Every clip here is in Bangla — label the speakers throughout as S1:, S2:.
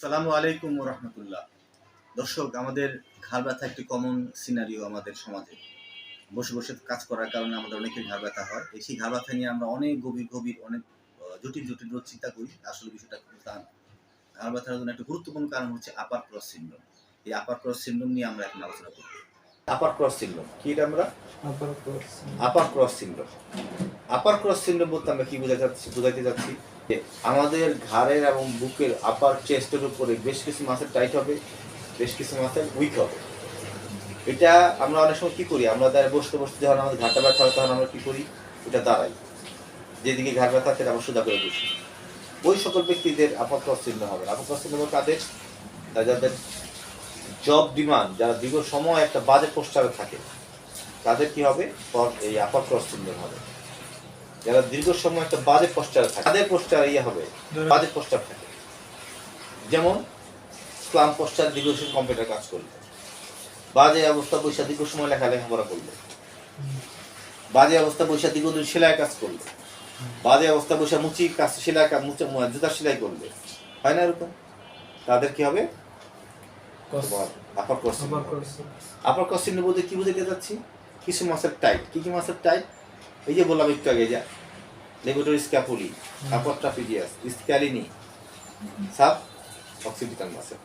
S1: সালামু আলাইকুম রহমতুল্লাহ। দর্শক আমাদের ঘাড় ব্যথা একটি কমন সিনারিও আমাদের সমাজে। বসে বসে কাজ করার কারণে আমাদের অনেকের ঘাড় ব্যথা হয়। এই সেই ঘাড় ব্যথা নিয়ে আমরা অনেক গভীর গভীর অনেক জটিল জটিল রোগ চিন্তা করি। আসলে বিষয়টা কিন্তু তা না ঘাড় ব্যথার জন্য একটা গুরুত্বপূর্ণ কারণ হচ্ছে আপার ক্রস সিন্ড্রোম এই আপার ক্রস সিন্ড্রোম নিয়ে আমরা এখন আলোচনা করব। আপার ক্রস সিন্ড্রোম কি এটা আমরা?
S2: Upper course
S1: upper cross syndrome upper cross syndrome বলতে আমরা কি বোঝাতে যাচ্ছি বোঝাতে আমাদের ঘাড়ের এবং বুকের আপার চেস্টের উপরে বেশ কিছু মাসেল টাইট হবে, বেশ কিছু মাসেল উইক হবে। এটা আমরা অনেক সময় কি করি? আমরা দাঁড়িয়ে বসতে বসতে যখন আমাদের ঘাটা ব্যথা হয়, তখন আমরা কি করি? এটা দাঁড়াই। যেদিকে ঘাট ব্যথা সেটা আমরা সোজা করে বসি। ওই সকল ব্যক্তিদের সিন্ড্রোম হবে ক্রস সিন্ড্রোম কাদের? যাদের জব ডিমান্ড যারা দীর্ঘ সময় একটা বাজে পোস্টারে থাকে, তাদের কি হবে? এই ক্রস হবে। যারা দীর্ঘ সময় একটা বাজে পোস্টার থাকে তাদের পোস্টার ইয়ে হবে বাজে পোস্টার থাকে। যেমন স্লাম পোস্টার দীর্ঘ সময় কম্পিউটার কাজ করলে। বাজে অবস্থা বৈশা দীর্ঘ সময় লেখা লেখাপড়া করলে। বাজে অবস্থা বৈশা দীর্ঘদিন সেলাই কাজ করলে। বাজে অবস্থা বৈশা মুচি কাজ সেলাই কাজ মুচে জুতা সেলাই করলে। হয় না এরকম? তাদের কি হবে? আপার ক্রস
S2: আপার
S1: আপার বলতে কি বুঝতে যাচ্ছি কিছু মাসের টাইট কি কি মাসের টাইট এই যে বললাম একটু আগে যা levator scapulae upper trapezius scaleni sub occipital muscle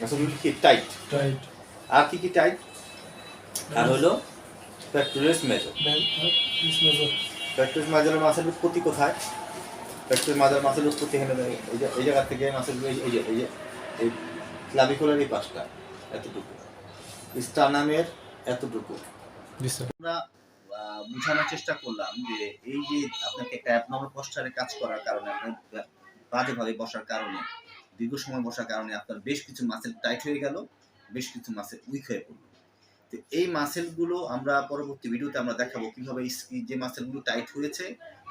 S1: মাসেলগুলি কি টাইট
S2: টাইট
S1: আর কি কি টাইট আর হলো প্যাক্টোরিয়াস মেজর
S2: মেজর
S1: মাসেল উৎপত্তি কোথায়? প্যাক্টোরিয়াস মেজর মাসেল উৎপত্তি এখানে দেয়। এই যে এই জায়গা থেকে মাসেল এই যে এই যে এই ক্লাভিকুলার এই পাশটা এতটুকু। স্টানামের এতটুকু। আমরা বোঝানোর চেষ্টা করলাম যে এই যে আপনাকে একটা অ্যাবনর্মাল পশ্চারে কাজ করার কারণে, আপনার বাজেভাবে বসার কারণে, দীর্ঘ সময় বসার কারণে আপনার বেশ কিছু মাসেল টাইট হয়ে গেল, বেশ কিছু মাসেল উইক হয়ে পড়ল। তো এই মাসেলগুলো আমরা পরবর্তী ভিডিওতে আমরা দেখাবো কীভাবে যে মাসেলগুলো টাইট হয়েছে,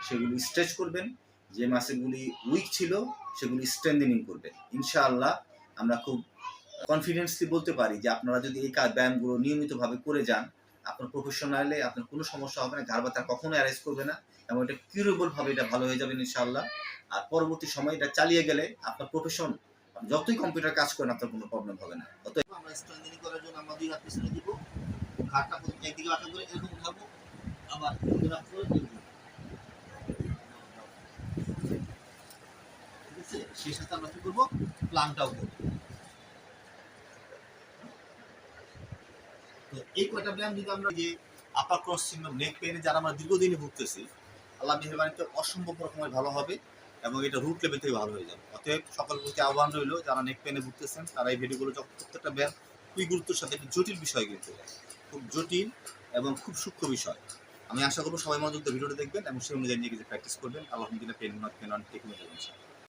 S1: সেগুলি স্ট্রেচ করবেন, যে মাসেলগুলি উইক ছিল, সেগুলি স্ট্রেন্থেনিং করবেন। ইনশাআল্লাহ আমরা খুব কনফিডেন্সলি বলতে পারি যে আপনারা যদি এই কাজ, ব্যায়ামগুলো নিয়মিতভাবে করে যান আপনার প্রফেশনালে আপনার কোনো সমস্যা হবে না ঘাড় ব্যথা কখনো অ্যারেজ করবে না এবং এটা কিউরেবল ভাবে এটা ভালো হয়ে যাবে ইনশাআল্লাহ। আর পরবর্তী সময় এটা চালিয়ে গেলে আপনার প্রফেশন যতই কম্পিউটার কাজ করেন আপনার কোনো প্রবলেম হবে না। অতএব আমরা স্ট্রেন্থেনিং করার জন্য আমরা দুই হাত পিছনে দিব, ঘাড়টা প্রথমে একদিকে রাখা করে এরকম উঠাবো, আবার এরকম। ঠিক আছে? সেই সাথে আমরা কি করব? প্লানটাও করব। এই কয়টা ব্যায়াম যদি আমরা যে আপার ক্রস সিন্ড্রোম নেক পেনে যারা আমরা দীর্ঘদিনে ভুগতেছি, আল্লাহ মেহরবানিতে অসম্ভব রকমের ভালো হবে এবং এটা রুট লেভেল থেকে ভালো হয়ে যাবে। অতএব সকল প্রতি আহ্বান রইল, যারা নেক পেনে ভুগতেছেন, তারা এই ভিডিওগুলো প্রত্যেকটা ব্যায়াম খুবই গুরুত্বের সাথে একটি জটিল বিষয় কিন্তু খুব জটিল এবং খুব সূক্ষ্ম বিষয়। আমি আশা করব সবাই মনোযোগ ভিডিওটা দেখবেন এবং সেই অনুযায়ী নিজে প্র্যাকটিস করবেন। আল্লাহ পেন পেন অন টেকনিক